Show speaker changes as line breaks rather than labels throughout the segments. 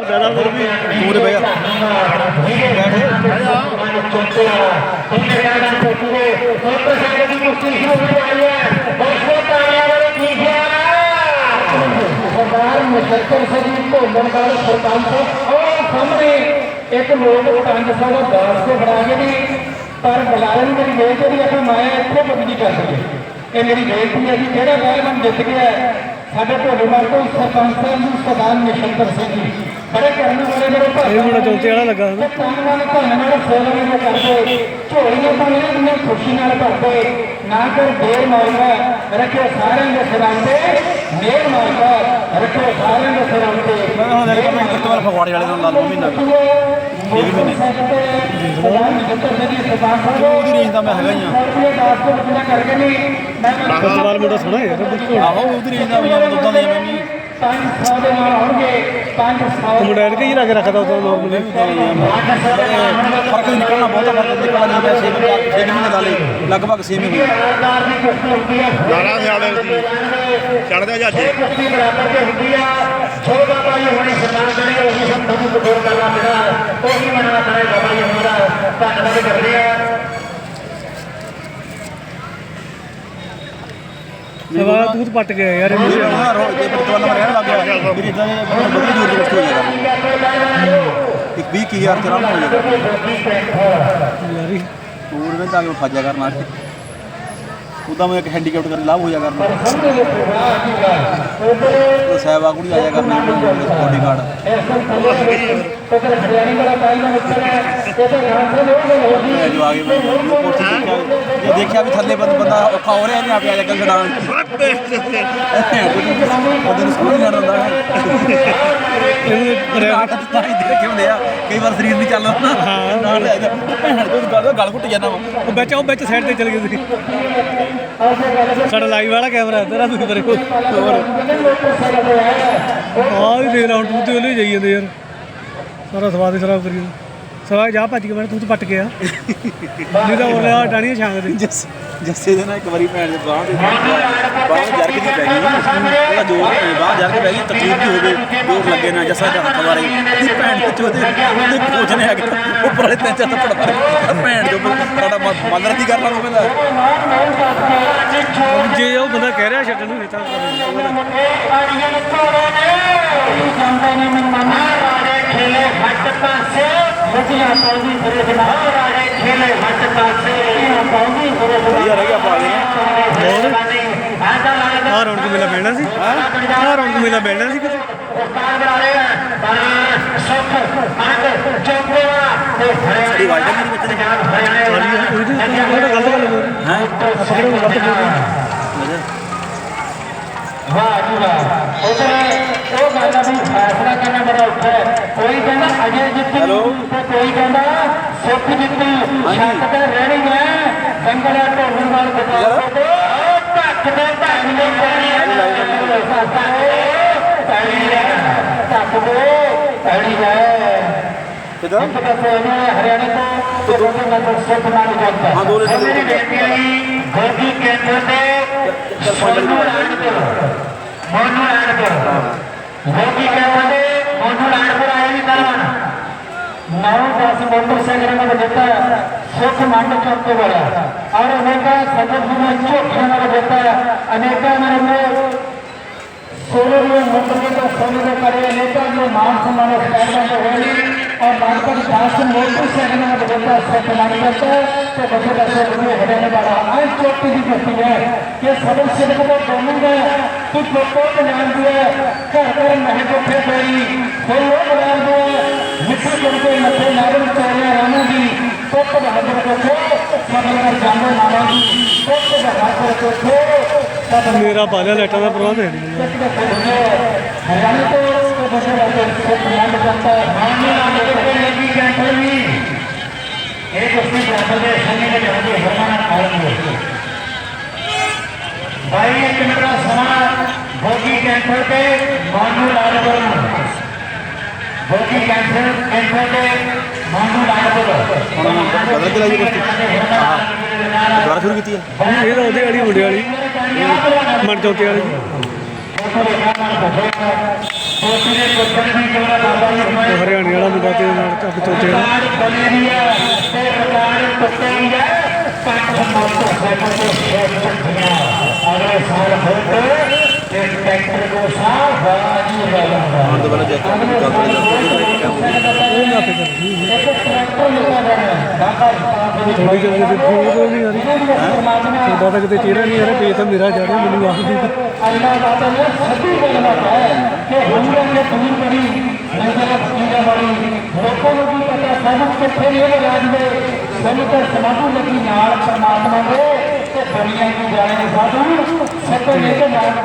ਜ਼ਿਆਦਾ ਹੋਰ ਵੀ
ਦੂਰ ਬਹਿ ਜਾ
ਸਰਦਾਰ ਮੁਸ਼ੱਕਰ ਸਿੰਘ ਭੋਲਣਗੜ ਸਰਪੰਚ ਉਹ ਸਾਹਮਣੇ ਇੱਕ ਲੋਕ 500 ਦਾ ਦਾਸ ਤੇ ਬਣਾ ਕੇ ਨੇ ਪਰ ਬੁਲਾਰਨ ਮੇਰੀ ਬੇਨਤੀ ਹੈ ਕਿ ਮੈਂ ਇੱਥੇ ਬਦਲੀ ਕਰ ਸਕੇ ਇਹ ਮੇਰੀ ਬੇਨਤੀ ਹੈ ਕਿ ਜਿਹੜਾ ਪਹਿਲਵਾਨ ਜਿੱਤ ਗਿਆ ਹੈ, ਸਾਡੇ ਭੋਲੇਮਾਰ ਤੋਂ ਸਰਪੰਚ ਸਾਹਿਬ ਨੂੰ ਬੜੇ ਕਰਨ ਵਾਲੇ ਮੇਰੇ ਭਾਈ
ਇਹ ਮੁੰਡਾ ਚੌਂਤੇ ਵਾਲਾ ਲੱਗਾ
ਤੇ ਧੰਨਵਾਦ ਧੰਨਵਾਦ ਸੇਵਾ ਨੂੰ ਕਰਦੇ ਝੋਲੀਆਂ ਤਾਂ ਇਹਨਾਂ ਖੁਸ਼ੀ ਨਾਲ ਭਰਦੇ ਨਾ ਕਰ ਦੇਰ ਮਾਰਦਾ ਰੱਖਿਓ ਸਾਰਿਆਂ ਦੇ ਸਿਰਾਂ ਤੇ। ਮੇਰ ਮਾਰਦਾ ਰੱਖਿਓ ਸਾਰਿਆਂ ਦੇ ਸਿਰਾਂ ਤੇ।
ਮੈਂ ਹੁਣ ਦੇਖਦਾ ਮੈਂ ਇੱਕ ਵਾਰ ਫਗਵਾੜੇ ਵਾਲੇ ਨਾਲ ਲਾ ਲਵਾਂ ਮਹੀਨਾ ਕੁ।
ਇਹ ਵੀ
ਉਹਦੀ ਰੇਂਜ ਦਾ ਮੈਂ ਹੈਗਾ ਹੀ ਆ
ਕਰਕੇ ਨਹੀਂ ਮੈਂ
ਫੁੱਟਬਾਲ ਮੁੰਡਾ ਸੋਹਣਾ ਹੈ ਯਾਰ
ਆਹੋ ਉਹਦੀ ਰੇਂਜ ਦਾ ਵੀ ਆ ਦੁੱਧਾਂ ਦੀ ਮੈਂ ਵੀ।
500 ਦੇ ਨਾਲ ਹੋਣਗੇ 500
ਉਹ ਮੁੰਡਾ ਐਨਕ ਹੀ ਲਾ ਕੇ ਰੱਖਦਾ ਉਹਦਾ ਨਾਰਮਲੀ
ਫ਼ਰਕ ਹੀ ਨਿਕਲਣਾ ਬਹੁਤਾ ਫ਼ਰਕ ਨਿਕਲਣਾ ਨਹੀਂ ਪਿਆ 6 ਮਹੀਨੇ 6 ਮਹੀਨੇ ਲਾ ਲਈ ਲਗਭਗ 6 ਮਹੀਨੇ।
ਦੀ ਹੁੰਦੀ
ਲਾਲਾ ਸਿਆਲੇ ਚੜਦੇ ਜਾਜੇ
ਕੁਸ਼ਤੀ ਬਰਾਬਰ ਤੇ ਹੁੰਦੀ ਆ ਜੋ ਬਾਬਾ ਜੀ ਹੁਣੇ ਸਨਮਾਨ ਕਰੇ ਉਹ ਵੀ ਸਭ ਤੁਹਾਨੂੰ ਕਬੂਲ ਕਰਨਾ ਪੈਣਾ ਉਹ ਵੀ ਮੰਨਣਾ ਪੈਣਾ ਬਾਬਾ ਜੀ ਹੁਣੇ ਦਾ ਧੰਨਵਾਦ ਕਰਦੇ ਆ
ਸਵਾ ਤੂੰ ਤਾਂ ਪੱਟ ਗਿਆ ਯਾਰ। ਇਹ
ਮੇਰੇ
ਮੁੰਡੇ
ਨਾਲ ਰੋ ਜੇ ਪਰਤਵਾਲ ਨੰਬਰ ਰਹਿਣ ਲੱਗ ਗਿਆ। ਮੇਰੀ ਇਦਾਂ ਦੇ ਬੜੀ ਦੂਰ ਦੀ ਕੁਸ਼ਤੀ ਹੋ ਜਾਏਗਾ ਇੱਕ 20 ਕੀ ਹਜ਼ਾਰ ਚਰਾਂ ਹੋ ਜਾਏਗਾ
ਯਾਰ। ਇਹ
ਹੋਰ ਮੈਂ ਤਾਂ ਕਿ ਫਾਜਾ ਕਰਨਾ ਉਦਾਂ ਮੈਂ ਇੱਕ ਹੈਂਡੀਕੈਪਟ ਕਰਕੇ ਲਾਭ ਹੋ ਜਾ ਕਰਨਾ। ਉਹ ਸਹਿਬਾ ਕੁੜੀ ਆ ਜਾ ਕਰਨਾ ਬੋਡੀ ਗਾਰਡ ਜੋ ਆ ਗਏ ਮੈਂ ਕੋਰਸ ਦੇਖਿਆ। ਦੇਖਿਆ ਵੀ ਥੱਲੇ ਬੰਦ ਬੰਦਾ ਔਖਾ ਹੋ ਰਿਹਾ ਇਹਨੇ ਆਪੇ ਆ ਜਾ ਕੇ ਛਡਾਣ ਉਹਦੇ ਨੂੰ ਸਕੂਲ ਨਹੀਂ ਹੁੰਦਾ
ਇਹਨੂੰ ਕਰਿਆ
ਆਟ ਤਾਂ ਹੀ ਦੇਖੇ ਹੁੰਦੇ ਆ ਕਈ ਵਾਰ ਸਰੀਰ ਨਹੀਂ ਚੱਲਦਾ। ਨਾ ਨਾਲ ਲੈ ਜਾ। ਭੈਣ ਤੋਂ ਗੱਲ ਗਲ ਘੁੱਟ ਜਾਂਦਾ
ਉਹ ਵਿੱਚ ਉਹ ਵਿੱਚ ਸਾਈਡ ਤੇ ਚਲ ਗਏ ਸੀ ਸਾਡਾ ਲਾਈਵ ਵਾਲਾ ਕੈਮਰਾ ਤੇਰਾ ਤੁਸੀਂ ਪਰੇ ਹੋਰ। ਆਹ ਵੀ ਫੇਰ ਰਾਉਂਡ ਤੇ ਉਹਲੇ ਜਾਈ ਜਾਂਦੇ ਯਾਰ। ਸਾਰਾ ਸਵਾਦ ਹੀ ਖਰਾਬ ਕਰੀ ਜਾਂਦਾ। ਸਵਾ ਜਾ ਭੱਜ ਕੇ ਮੈਂ ਤੂੰ ਤਾਂ ਪੱਟ ਗਿਆ। ਨਹੀਂ ਤਾਂ ਉਹ ਲਿਆ ਡਾਣੀਆਂ ਛਾਂਗ ਦੇ
ਜੱਸ, ਜੱਸੇ ਦੇ ਨਾਲ ਇੱਕ ਵਾਰੀ ਭੈਣ ਦੇ ਬਾਹ ਦੇ ਬਾਹ ਜਰਗ ਦੀ ਪੈ ਗਈ। ਉਹਦਾ ਜੋਰ ਬਾਹ ਜਰਗ ਪੈ ਗਈ, ਤਕਲੀਫ ਵੀ ਹੋ ਗਈ। ਜ਼ੋਰ ਲੱਗੇ ਨਾ ਜਸਾ ਦਾ ਹੱਥ ਵਾਰੇ ਦੀ ਭੈਣ ਦੇ ਚੋਦੇ ਉਹਦੇ ਕੋਚ ਨੇ ਆ ਕੇ ਉੱਪਰ ਵਾਲੇ ਤੇ ਚੱਤ ਪੜ ਪੜ ਭੈਣ ਜੋ ਸਾਡਾ ਮਦਰ ਦੀ ਕਰ ਲਾ ਉਹ ਕਹਿੰਦਾ
ਜੇ ਉਹ ਬੰਦਾ ਕਹਿ ਰਿਹਾ ਛੱਡਣ ਨੂੰ ਨਹੀਂ ਤਾਂ
ਖੇਲੇ ਹੱਟ ਪਾਸੇ ਮੁਝਿਆ ਪੌਂਦੀ ਫਿਰੇ ਬਣਾ ਰਾੜੇ ਖੇਲੇ ਹੱਟ ਪਾਸੇ ਪੌਂਦੀ ਫਿਰੇ
ਬਣਾ ਯਾਰ ਹੈਗਾ ਪਾ ਗਏ
ਹੋਰ?
ਆ ਰੌਣਕ ਮੇਲਾ ਬੈਠਣਾ ਸੀ। ਆ ਰੌਣਕ ਮੇਲਾ ਬੈਠਣਾ ਸੀ ਕਿਤੇ
ਉਸਤਾਦ ਬਣਾ ਰਹੇ ਆ ਪਰ ਸੁਖ ਅੰਗ ਚੋਪੜਾ ਤੇ
ਸਾਡੀ ਵਾਈਡ ਨਹੀਂ ਵਿੱਚ ਨੇ
ਹਰਿਆਣੇ
ਉਹਦੀ ਉਹਦਾ ਗਲਤ ਗੱਲ ਹੋ ਰਹੀ
ਹੈ
ਆਪਾਂ ਕਿਹੜਾ ਗਲਤ ਬੋਲ ਰਹੇ
ਵਾਹ ਜੀ ਵਾਹ ਉਧਰ ਉਹ ਗੱਲ ਆ ਵੀ ਫੈਸਲਾ ਕਰਨਾ ਬੜਾ ਔਖਾ ਹੈ ਕੋਈ ਕਹਿੰਦਾ ਅਜੇ ਜਿੱਤੀ
ਹੈਲੋ।
ਤੇ ਕੋਈ ਕਹਿੰਦਾ ਸੁੱਖ ਜਿੱਤੀ ਛੱਤ ਤੇ ਰਹਿਣੀ ਹੈ ਕੰਗੜਾ ਢੋਲਣ ਨਾਲ ਬਚਾਓ ਤੇ ਧੱਕ ਦੇ ਧੱਕ
ਕਿਦਾਂ?
ਹਰਿਆਣੇ ਤੋਂ ਦੋਨੇ ਮੈਂਬਰ ਸਿੱਖ ਨਾਲ ਜਾਂਦਾ
ਹਾਂ ਦੋਨੇ
ਮੇਰੀ ਬੇਨਤੀ ਹੈ ਗੋਗੀ ਕੇਂਦਰ ਦੇ ਸੋਨੂ ਐਡ ਕਰੋ ਮੋਨੂ ਐਡ ਕਰੋ ਗੋਗੀ ਕੇਂਦਰ ਦੇ ਮੋਨੂ ਐਡ ਪਰ ਆਏ ਨਹੀਂ ਕਰਵਾਣਾ ਨੌ ਦਸ ਮੈਂਬਰ ਸੰਗਠਨ ਨੇ ਦਿੱਤਾ ਸਿੱਖ ਮੰਡ ਚੌਕ ਤੋਂ ਬੜਾ ਔਰ ਅਨੇਕਾਂ ਸਦਨ ਨੂੰ ਚੌਕੀਆਂ ਨਾਲ ਦਿੱਤਾ ਅਨੇਕਾਂ ਨੇ ਸੋਨੇ ਦੇ ਮੰਦਰ ਦੇ ਸੋਨੇ ਦੇ ਕਰੇ ਅਨੇਕਾਂ ਨੂੰ ਮਾਨ ਸਨਮਾਨ ਕਰਦਾ ਹੋਇਆ और भाजपा के पास में वो तो सेकंड में बदलता है प्रदान करता है तो बचे दसों रुपये हटाने वाला आज जो की स्थिति है ये सदस्य को गवर्नमेंट है। तो लोगों को ध्यान दिया घर घर तो फिर गई तो लोग ध्यान दिए मिट्टी करके मथे नागरिक चौरिया रानू जी। तो, तो बहादुर को तो सदन में जानो नाना जी। तो, तो
बहादुर को छो मेरा पाला लेटा था
प्रभाव हरियाणा तो बसे तो को प्रणाम करता है। ਕਰਤਾ ਮਾਨਨੇ ਨਾਲ ਦੇ ਲੱਗੀ ਕੈਂਟਰ ਵੀ ਇਹ ਕੁਸ਼ਤੀ ਬਰਾਬਰ ਦੇ ਸੰਗੇ ਦੇ ਜਾਂਦੇ ਹਰਮਾਨਾ ਕਾਰਨ ਹੋ ਭਾਈ ਇੱਕ ਮਿੰਟ ਦਾ ਸਮਾਂ ਭੋਗੀ ਕੈਂਟਰ ਤੇ ਮਾਨੂ ਲਾਲਪੁਰ ਭੋਗੀ ਕੈਂਟਰ ਕੈਂਟਰ ਤੇ ਮਾਨੂ ਲਾਲਪੁਰ
ਹੁਣ ਬਦਲ ਕੇ
ਹਰਿਆਣੇ ਵਾਲਾ ਮੁੰਡਾ ਤੇ ਨਾਲ ਚੱਕ ਚੋਤੇ
ਤੇ ਅਗਲੇ ਸਾਲ ਹੋਏ ਤੇ ਟਰੈਕਟਰ ਕੋ ਸਾਹ ਬਾਜੀ ਵਾਲਾ
ਆਉਣ ਤੋਂ ਪਹਿਲਾਂ ਚੈੱਕ ਕਰ ਲਈ ਗੱਲ ਕਰੀ
ਉਹ ਮੈਂ ਆਪੇ ਕਰਦੀ ਥੋੜੀ ਜਿਹੀ ਤੇ ਫੋਨ ਨਹੀਂ ਆ ਰਹੀ ਤੁਹਾਡਾ ਤਾਂ ਕਿਤੇ ਚਿਹਰਾ ਨਹੀਂ ਆ ਰਿਹਾ ਪੇਜ ਤਾਂ ਮੇਰਾ ਜਾ ਰਿਹਾ ਮੈਨੂੰ ਆਖ ਦੀ
ਅੱਲਾਹ ਬਾਬਾ ਨੇ ਸੱਚੀ ਗੱਲ ਹੈ ਕਿ ਹੁਣਾਂ ਨੇ ਦੂਰ ਕਰੀ ਨਜ਼ਰ ਕੀਦਾ ਬੜੀ ਲੋਕਾਂ ਨੂੰ ਵੀ ਪਤਾ ਸਭ ਕਿੱਥੇ ਨੇ ਰਾਜ ਦੇ ਸਾਨੂੰ ਤਾਂ ਸਮਾਧੂ ਲੱਗੀ ਨਾਲ ਪਰਮਾਤਮਾ ਦੇ ਤੇ ਦੁਨੀਆ ਦੀ ਜਾਣੇ ਸਾਧੂ, ਸੱਤੇ ਨੇ ਕੇ ਨਾਮ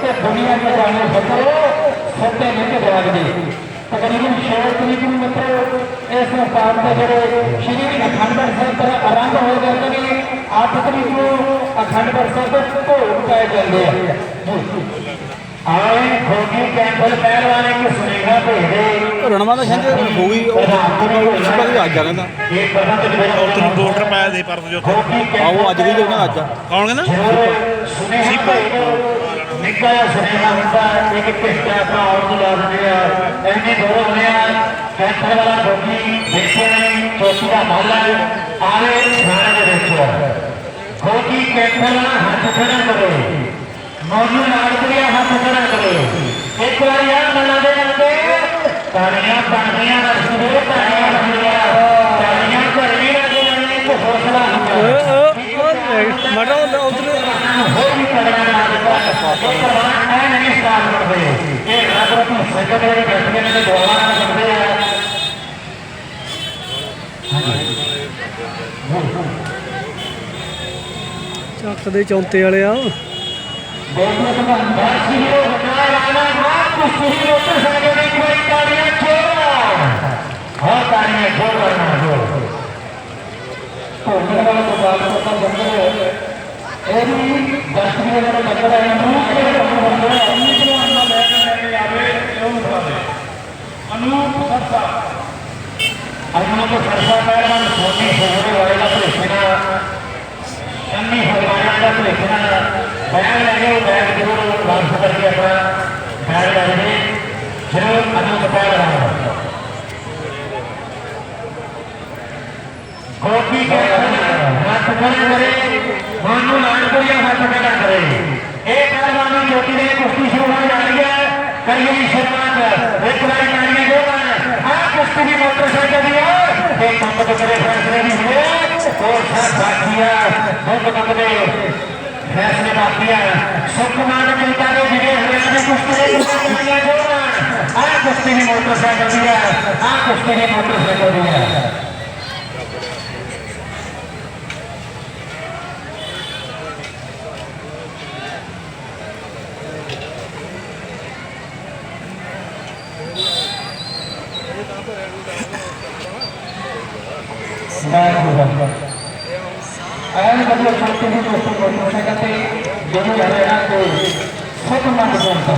ਤੇ ਦੁਨੀਆ ਦੀ ਜਾਣੇ ਸਤੋ, ਸੱਤੇ ਨੇ ਕੇ ਰਾਜ ਤਕਰੀਬਨ 6 ਤਰੀਕ ਨੂੰ ਮਤਲਬ ਇਸ ਮੁਕਾਮ ਦੇ ਜਿਹੜੇ ਸ਼੍ਰੀ ਅਖੰਡ ਸਾਹਿਬ ਦਾ ਆਰੰਭ ਹੋ ਗਿਆ ਕਿ 8 ਤਰੀਕ ਨੂੰ ਅਖੰਡ ਸਾਹਿਬ ਦੇ ਭੋਗ ਪਾਏ ਜਾਂਦੇ ਆ। ਆਏ ਖੋਗੀ ਕੈਂਪਲ ਪਹਿਲਵਾਨ ਇੱਕ ਸੁਨੇਹਾ ਭੇਜਦੇ
ਰਣਵਾ ਦਾ ਸ਼ੰਜ ਹੋ ਗਈ ਉਹ ਸੁਬਾ ਦੀ ਅੱਜ ਆ ਕਹਿੰਦਾ।
ਦੇ
ਤੈਨੂੰ ਡਾਕਟਰ ਪਾਇਆ ਦੇ ਪਰਸ ਜੋ ਉੱਥੇ
ਖੋਗੀ
ਆਓ ਅੱਜ ਗਈ ਉਹਨਾਂ ਅੱਜ ਆ।
ਕੌਣ ਕਹਿੰਦਾ?
ਸੁਨੇਹਾ ਭੇਜੋ ਨਿੱਕਾ ਜਿਹਾ ਸੁਨੇਹਾ ਹੁੰਦਾ ਇੱਕ ਕਿਸ਼ਤਾ ਆਪਣਾ ਆਉਣ ਦੀ ਲਾ ਦਿੰਦੇ ਆ। ਐਨੇ ਦੋ ਹੁੰਦੇ ਆ ਕੈਂਪਲ ਵਾਲਾ ਖੋਗੀ ਦੇਖੇ ਨਹੀਂ ਚੌਕੀ ਦਾ ਮਹੱਲਾ ਆਵੇ ਥਾਣੇ ਦੇ ਵਿੱਚ ਖੋਗੀ ਕੈਂਪਲ ਵਾਲਾ ਹੱਥ ਖੜਾ ਕਰੋ। ਮੌਜੂ ਨਾਲ ਕਰਿਆ ਹੱਥ ਖੜਾ ਕਰੋ। ਇੱਕ ਵਾਰੀ ਆ ਮਨਾ ਦੇ ਜਾਂਦੇ ਤਾੜੀਆਂ ਬਣਦੀਆਂ ਰਸਤੇ ਤਾੜੀਆਂ ਬਣਦੀਆਂ ਤਾੜੀਆਂ ਕਰਨੀ ਜਾਂਦੇ ਇੱਕ ਹੌਸਲਾ
ਮੜਾ ਉਧਰ
ਹੋਰ ਵੀ ਤਗੜਾ ਨਾ ਦਿੱਤਾ ਐ ਨਹੀਂ ਸਟਾਰਟ ਕਰਦੇ। ਇਹ ਰੱਬ ਰਤੀ ਸੈਕਟਰੀ ਬੈਠੇ ਨੇ ਦੁਆਰਾ ਨਾ ਕਰਦੇ ਆ।
ਚੱਕ ਦੇ ਚੌਂਤੇ ਵਾਲਿਆ।
ਨਾ ਨੇ ਤਾੜੀਆਂ ਛੋੜ ਕਰਨਾ ਜੋ ਇਹ ਦਾ ਹੈ ਨੂੰ ਕਿਹੜੇ ਕੰਮ ਹੁੰਦੇ ਆ ਅਨੂਪ ਨੂੰ ਅੰਨਾ ਲੈ ਕੇ ਲੈ ਕੇ ਆਵੇ ਕਿਉਂ ਬੁਲਾਵੇ ਗੋਪੀ ਕੇ ਹੱਥ ਖੜੇ ਕਰੇ ਮਾਨੂ ਲਾਣਪੁਰੀਆ ਹੱਥ ਖੜਾ ਕਰੇ ਇਹ ਪਹਿਲਵਾਨੀ ਜੋਤੀ ਦੇ ਕੁਸ਼ਤੀ ਸ਼ੁਰੂ ਹੋ ਜਾਣੀ ਹੈ ਕਰੀਏ ਸ਼ੁਰੂਆਤ ਇੱਕ ਵਾਰੀ ਕਰੀਏ ਜੋਗਨ ਆ ਕੁਸ਼ਤੀ ਦੀ ਮੋਟਰਸਾਈਕਲ ਦੀ ਹੈ ਤੇ ਪੰਪ ਦੇ ਕਰੇ ਫੈਸਲੇ ਦੀ ਹੋਏ ਹੋਰ ਸਭ ਬਾਕੀਆ ਦੁੱਧ ਦੁੱਧ ਦੇ ਫੈਸਲੇ ਬਾਕੀਆ ਸੁਖਮਾਨ ਚਿੰਤਾ ਦੇ ਜਿਹੜੇ ਹਰਿਆਣਾ ਦੇ ਕੁਸ਼ਤੀ ਦੇ ਕੁਸ਼ਤੀਆਂ ਜੋਗਨ ਆ ਕੁਸ਼ਤੀ ਦੀ ਮੋਟਰਸਾਈਕਲ ਦੀ ਹੈ ਆ ਕੁਸ਼ਤੀ ਦੀ ਮੋਟਰਸਾਈਕਲ ਦੀ ਹੈ ਆਇਆ ਮਤਲਬ ਛੋਟੇ ਜਿਹੇ ਦੋਸਤੋ ਮੋਟਰਸਾਈਕਲ ਤੇ ਜਦੋਂ ਜਾ ਰਿਹਾ ਤੇ ਖੁਦ ਮੰਨ ਜਾਂਦਾ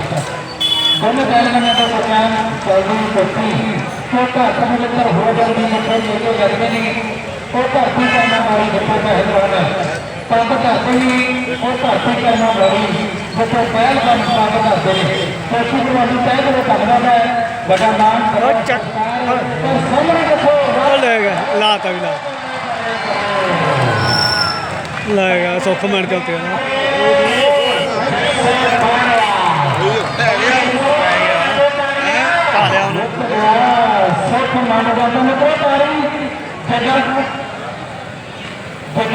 ਦੋਨੋਂ ਪਹਿਲਵਾਨਾਂ ਦਾ ਪਛਾਣ ਚੱਲਦੀ ਕੋਤੀ ਤੋਂ ਘੱਟ ਮਿਲਤਰ ਹੋ ਜਾਂਦੀ ਹੈ ਫਿਰ ਲੋਕ ਲੱਗਦੇ ਨੇ ਉਹ ਧਰਤੀ ਕਰਨਾ ਵਾਲੀ ਬੱਚਾ ਪਹਿਲਵਾਨ ਪੰਪ ਧਰਤੀ ਹੀ ਉਹ ਧਰਤੀ ਕਰਨਾ ਵਾਲੀ ਬੱਚਾ ਪਹਿਲਵਾਨ ਪੰਪ ਕਰਦੇ ਨੇ ਕੋਸ਼ਿਸ਼ ਤੁਹਾਨੂੰ ਤੈਅ ਕਰੋ ਧੰਨਵਾਦ ਹੈ ਬੜਾ ਨਾਮ ਕਰੋ
ਉਹ ਲੈ ਗਿਆ ਲਾਤਾ ਵੀ ਲਾ ਲੈ ਗਿਆ ਸੁੱਖ ਮਣ
ਪਾ ਲਿਆ ਉਹਨੂੰ
ਸੁੱਖ ਮੰਨ ਜਾਂਦਾ ਮਿੱਤਰੋ ਤਾਰੀ। ਜੱਗਾ